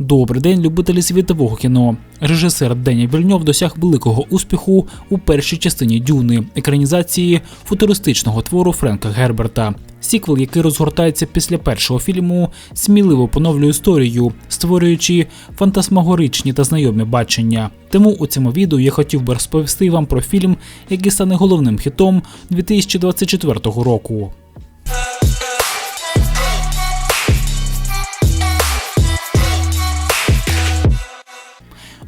Добрий день, любителі світового кіно. Режисер Дені Вільньов досяг великого успіху у першій частині Дюни, екранізації футуристичного твору Френка Герберта. Сіквел, який розгортається після першого фільму, сміливо поновлює історію, створюючи фантасмагоричні та знайомі бачення. Тому у цьому відео я хотів би розповісти вам про фільм, який стане головним хітом 2024 року.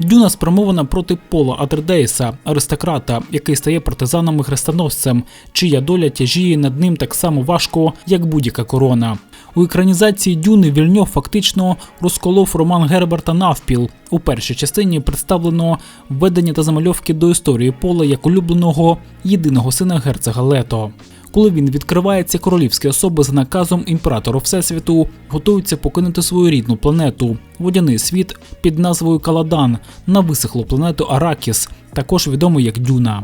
Дюна спрямована проти Пола Атридеїса, аристократа, який стає партизаном і хрестоносцем, чия доля тяжіє над ним так само важко, як будь-яка корона. У екранізації Дюни Вільньов фактично розколов роман Герберта навпіл. У першій частині представлено введення та замальовки до історії Пола як улюбленого єдиного сина герцога Лето. Коли він відкривається, королівські особи за наказом імператора Всесвіту готуються покинути свою рідну планету, водяний світ під назвою Каладан на висохлу планету Аракіс, також відомий як Дюна.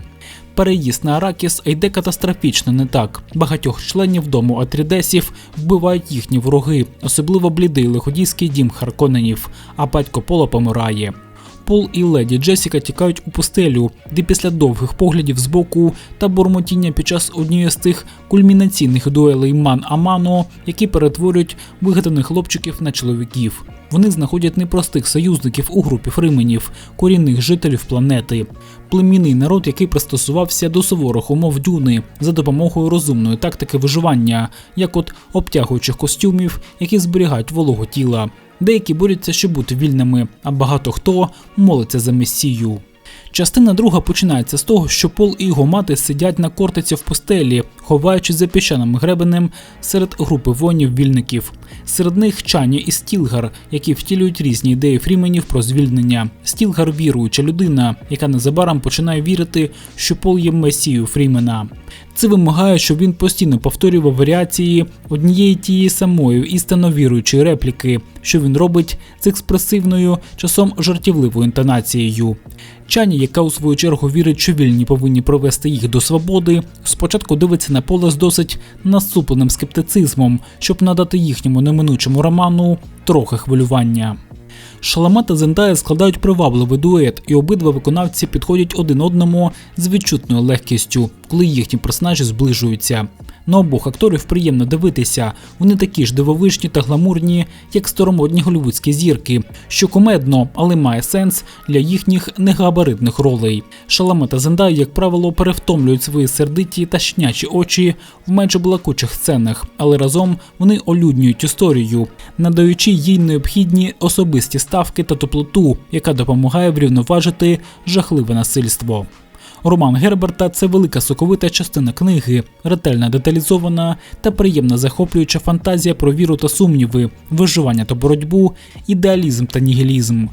Переїзд на Аракіс йде катастрофічно не так. Багатьох членів дому Атрідесів вбивають їхні вороги, особливо блідий лиходійський дім Харконенів, а батько Пола помирає. Пол і леді Джесіка тікають у пустелю, де після довгих поглядів збоку та бурмотіння під час однієї з тих кульмінаційних дуелей Ман Амано, які перетворюють вигаданих хлопчиків на чоловіків. Вони знаходять непростих союзників у групі фрименів, корінних жителів планети, племінний народ, який пристосувався до суворих умов дюни за допомогою розумної тактики виживання, як от обтягуючих костюмів, які зберігають вологу тіла. Деякі борються, щоб бути вільними, а багато хто молиться за месію. Частина друга починається з того, що Пол і його мати сидять на кортиці в пустелі, ховаючись за піщаним гребенем серед групи воїнів-вільників. Серед них Чані і Стілгар, які втілюють різні ідеї фріменів про звільнення. Стілгар віруюча людина, яка незабаром починає вірити, що Пол є месією Фрімена. Це вимагає, щоб він постійно повторював варіації однієї тієї самої істинно віруючої репліки, що він робить з експресивною, часом жартівливою інтонацією. Чані, яка у свою чергу вірить, що вільні повинні провести їх до свободи, спочатку дивиться на поле з досить насупленим скептицизмом, щоб надати їхньому неминучому роману трохи хвилювання. Шалама та Зендая складають привабливий дует, і обидва виконавці підходять один одному з відчутною легкістю, коли їхні персонажі зближуються. На обох акторів приємно дивитися, вони такі ж дивовижні та гламурні, як старомодні голівудські зірки, що комедно, але має сенс для їхніх негабаритних ролей. Шаламе та Зендая, як правило, перевтомлюють свої сердиті та щнячі очі в менш балакучих сценах, але разом вони олюднюють історію, надаючи їй необхідні особисті ставки та теплоту, яка допомагає врівноважити жахливе насильство. Роман Герберта це велика соковита частина книги, ретельно деталізована та приємно захоплююча фантазія про віру та сумніви, виживання та боротьбу, ідеалізм та нігілізм.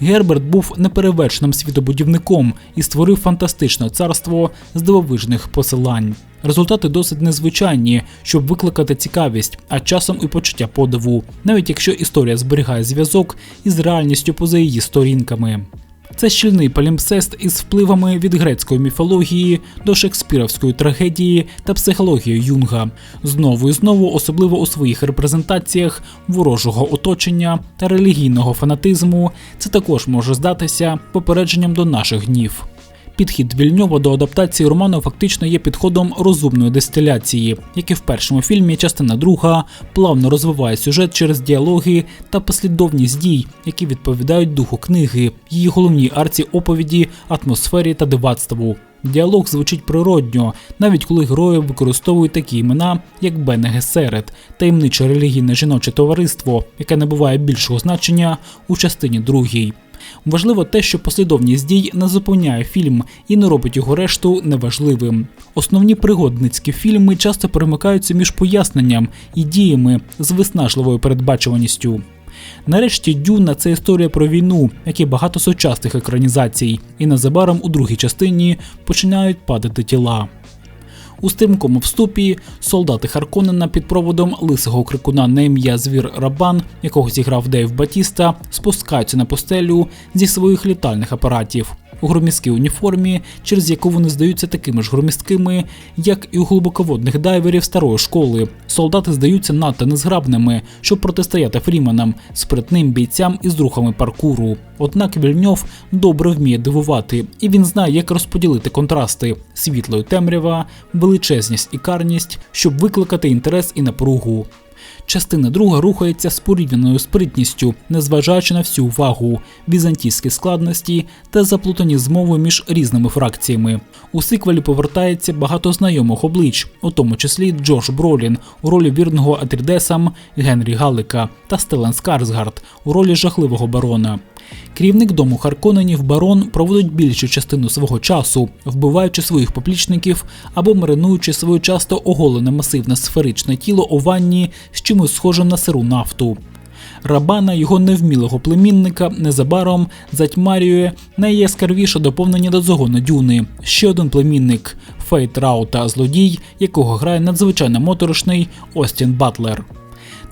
Герберт був неперевершеним світобудівником і створив фантастичне царство з дивовижних посилань. Результати досить незвичайні, щоб викликати цікавість, а часом і почуття подиву, навіть якщо історія зберігає зв'язок із реальністю поза її сторінками. Це щільний палімпсест із впливами від грецької міфології до шекспіровської трагедії та психології Юнга, знову і знову, особливо у своїх репрезентаціях ворожого оточення та релігійного фанатизму, це також може здатися попередженням до наших гнів. Підхід Вільньова до адаптації роману фактично є підходом розумної дистиляції, як і в першому фільмі, частина друга плавно розвиває сюжет через діалоги та послідовність дій, які відповідають духу книги, її головній арці оповіді, атмосфері та дивацтву. Діалог звучить природньо, навіть коли герої використовують такі імена, як Бене Гесерет, таємниче релігійне жіноче товариство, яке набуває більшого значення у частині другій. Важливо те, що послідовність дій не зупиняє фільм і не робить його решту неважливим. Основні пригодницькі фільми часто перемикаються між поясненням і діями з виснажливою передбачуваністю. Нарешті Дюна це історія про війну, як і багато сучасних екранізацій, і незабаром у другій частині починають падати тіла. У стрімкому вступі солдати Харконена під проводом лисого крикуна на ім'я Звір Рабан, якого зіграв Дейв Батіста, спускаються на постелю зі своїх літальних апаратів у громісткій уніформі, через яку вони здаються такими ж громісткими, як і у глибоководних дайверів старої школи. Солдати здаються надто незграбними, щоб протистояти Фріменам, спритним бійцям із рухами паркуру. Однак Вільньов добре вміє дивувати, і він знає, як розподілити контрасти світло і темрява, величезність і карність, щоб викликати інтерес і напругу. Частина друга рухається з порівняною спритністю, незважаючи на всю увагу, візантійські складності та заплутані змови між різними фракціями. У сиквелі повертається багато знайомих облич, у тому числі Джордж Бролін у ролі вірного Атрідесам Генрі Галлика та Стелен Скарсгард у ролі жахливого барона. Керівник дому Харконенів барон проводить більшу частину свого часу, вбиваючи своїх поплічників або маринуючи своє часто оголене масивне сферичне тіло у ванні з чимось схожим на сиру нафту. Рабана, його невмілого племінника, незабаром затьмарює найяскравіше доповнення до загону дюни. Ще один племінник Фейт Раута, злодій, якого грає надзвичайно моторошний Остін Батлер.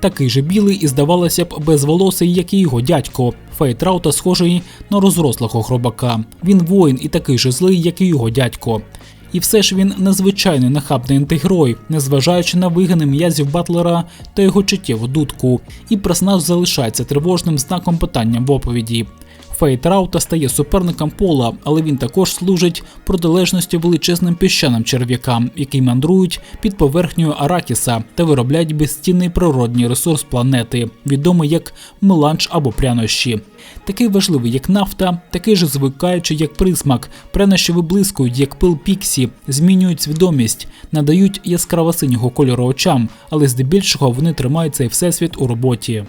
Такий же білий і, здавалося б, безволосий, як і його дядько. Фейт Раута схожий на розрослого хробака. Він воїн і такий же злий, як і його дядько. І все ж він незвичайний нахабний антигерой, незважаючи на вигини м'язів Батлера та його чуттєву дудку. І персонаж залишається тривожним знаком питання в оповіді. Фейт Раута стає суперником пола, але він також служить протилежністю величезним піщаним черв'якам, які мандрують під поверхнею Аракіса та виробляють безцінний природній ресурс планети, відомий як меланж або прянощі. Такий важливий, як нафта, такий же звикаючий, як присмак, прянощі виблискують, як пил піксі, змінюють свідомість, надають яскраво синього кольору очам, але здебільшого вони тримають цей всесвіт у роботі.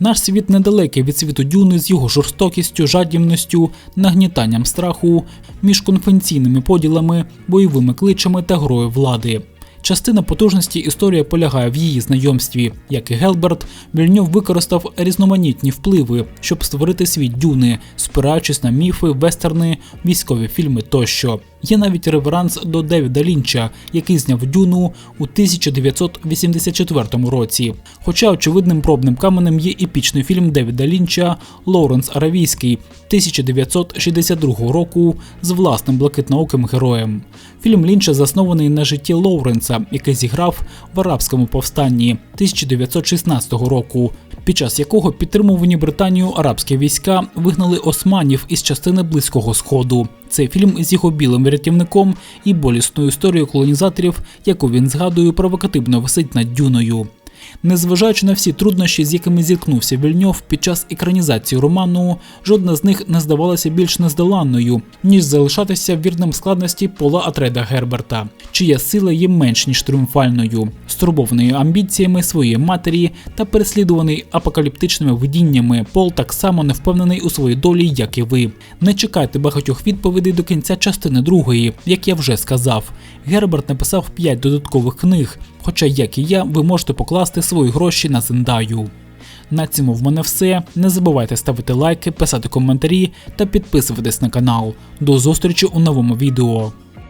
Наш світ недалекий від світу дюни з його жорстокістю, жадібністю, нагнітанням страху, міжконфесійними поділами, бойовими кличами та грою влади. Частина потужності історії полягає в її знайомстві. Як і Гелберт, Вільньов використав різноманітні впливи, щоб створити світ дюни, спираючись на міфи, вестерни, військові фільми тощо. Є навіть реверанс до Девіда Лінча, який зняв дюну у 1984 році. Хоча очевидним пробним каменем є епічний фільм Девіда Лінча Лоуренс Аравійський 1962 року з власним блакитнооким героєм. Фільм Лінча заснований на житті Лоуренса, який зіграв в арабському повстанні 1916 року, під час якого підтримувані Британію арабські війська вигнали османів із частини Близького Сходу. Цей фільм з його білим рятівником і болісною історією колонізаторів, яку він згадує, провокативно висить над дюною. Незважаючи на всі труднощі, з якими зіткнувся Вільньов під час екранізації роману, жодна з них не здавалася більш нездоланною, ніж залишатися вірним складності Пола Атреда Герберта, чия сила є менш ніж тріумфальною, стурбований амбіціями своєї матері та переслідуваний апокаліптичними видіннями. Пол так само не впевнений у своїй долі, як і ви. Не чекайте багатьох відповідей до кінця частини другої, як я вже сказав. Герберт написав 5 додаткових книг. Хоча, як і я, ви можете покласти свої гроші на Зендаю. На цьому в мене все. Не забувайте ставити лайки, писати коментарі та підписуватись на канал. До зустрічі у новому відео.